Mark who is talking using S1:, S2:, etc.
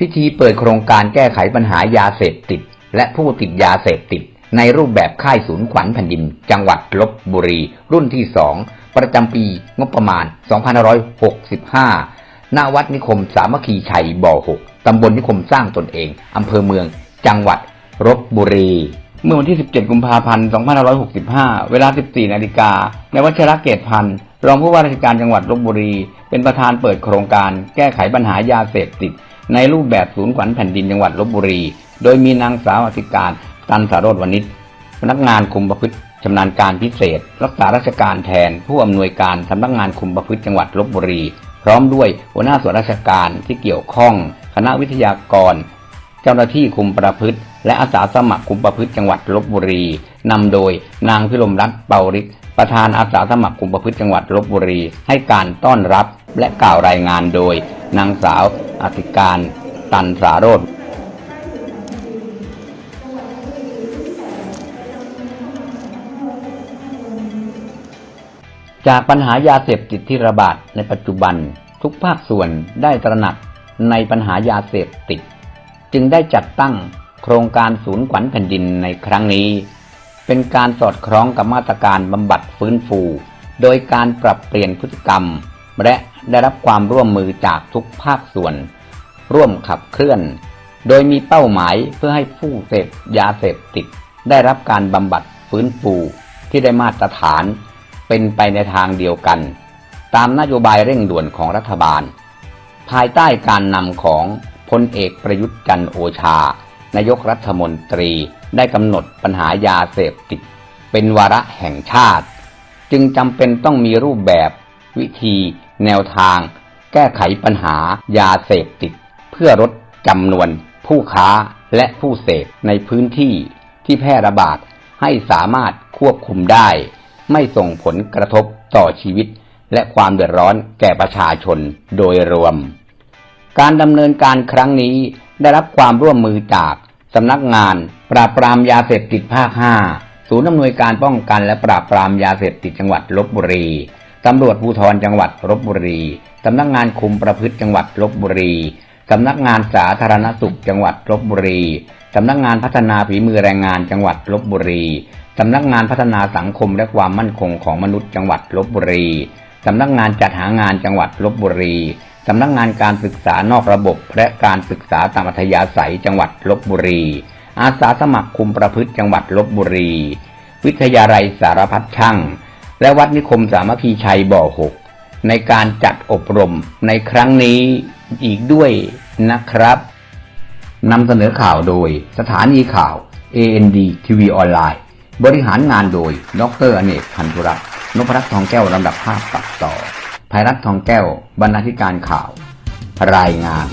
S1: พิธีเปิดโครงการแก้ไขปัญหายาเสพติด และผู้ติดยาเสพติด ในรูปแบบค่ายศูนย์ขวัญแผ่นดิน จังหวัดลบบุรี รุ่นที่ 2 ประจำปีงบประมาณ 2565 ณ วัดนิคมสามัคคีชัยบ่อ 6 ตำบลนิคมสร้างตนเอง อำเภอเมือง จังหวัดลบบุรี เมื่อวันที่ 17 กุมภาพันธ์ 2565 เวลา 14 นาฬิกา ในวัชระเกตพันธ์รองผู้ว่าราชการจังหวัดลบบุรี เป็นประธานเปิดโครงการแก้ไขปัญหายาเสพติด ในรูปแบบศูนย์ขวัญแผ่นดินจังหวัดลบบุรี โดยมีนางสาวอธิการตันสารโรธวณิชพนักงานคุมประพฤติชำนาญการพิเศษ รักษาราชการแทน ผู้อำนวยการสำนักงานคุมประพฤติจังหวัดลบบุรี พร้อมด้วยหัวหน้าส่วนราชการที่เกี่ยวข้อง คณะวิทยากร เจ้าหน้าที่คุมประพฤติ และอาสาสมัครคุมประพฤติจังหวัดลบบุรีนำโดยนางพิรมรัตน์เปาริก ประธานอาสาสมัครคุมประพฤติจังหวัดลบบุรี ให้การต้อนรับ และกล่าวรายงานโดยนางสาวอธิการตันสาโรธจากปัญหายาเสพติดที่ระบาดในปัจจุบันทุกภาคส่วนได้ตระหนักในปัญหายาเสพติด จึงได้จัดตั้งโครงการศูนย์ขวัญแผ่นดินในครั้งนี้ เป็นการสอดคล้องกับมาตรการบำบัดฟื้นฟู โดยการปรับเปลี่ยนพฤติกรรม และ ได้รับความร่วมมือจากทุกภาคส่วน ร่วมขับเคลื่อน โดยมีเป้าหมายเพื่อให้ผู้เสพยาเสพติด ได้รับการบำบัดฟื้นฟูที่ได้มาตรฐาน เป็นไปในทางเดียวกัน ตามนโยบายเร่งด่วนของรัฐบาล ภายใต้การนำของพลเอกประยุทธ์จันโอชานายกรัฐมนตรีได้กำหนดปัญหายาเสพติด เป็นวาระแห่งชาติ จึงจำเป็นต้องมีรูปแบบ วิธี แนวทาง แก้ไขปัญหายาเสพติด เพื่อลดจำนวน ผู้ค้าและผู้เสพในพื้นที่ที่แพร่ระบาดให้สามารถควบคุมได้ ไม่ส่งผลกระทบต่อชีวิต และความเดือดร้อนแก่ประชาชนโดยรวม การดำเนินการครั้งนี้ได้รับความร่วมมือจากสำนักงาน ปราบปรามยาเสพติดภาค 5 ศูนย์อำนวยการป้องกันและปราบปรามยาเสพติดจังหวัดลบบุรี ตำรวจภูธรจังหวัดลบบุรีสำนักงานคุมประพฤติจังหวัดลบบุรีสำนักงานสาธารณสุขจังหวัดลบบุรีสำนักงานพัฒนาฝีมือแรงงานจังหวัดลบบุรีสำนักงานพัฒนาสังคมและความมั่นคงของมนุษย์จังหวัดลบบุรีสำนักงานจัดหางานจังหวัดลบบุรีสำนักงานการศึกษานอกระบบ และการศึกษาตามอัธยาศัยจังหวัดลบบุรี อาสาสมัครคุมประพฤติจังหวัดลบบุรี วิทยาลัยสารพัดช่าง และวัดนิคมสามัคคีชัยบ่อหกในการจัดอบรมในครั้งนี้อีกด้วยนะครับนำเสนอข่าวโดยสถานีข่าว AND TV ออนไลน์ บริหารงานโดย ดรอเนกพันธุรักษ์นพรัตน์ทองแก้วลำดับภาพตัดต่อภัยรัตน์ทองแก้ว บรรณาธิการข่าว รายงาน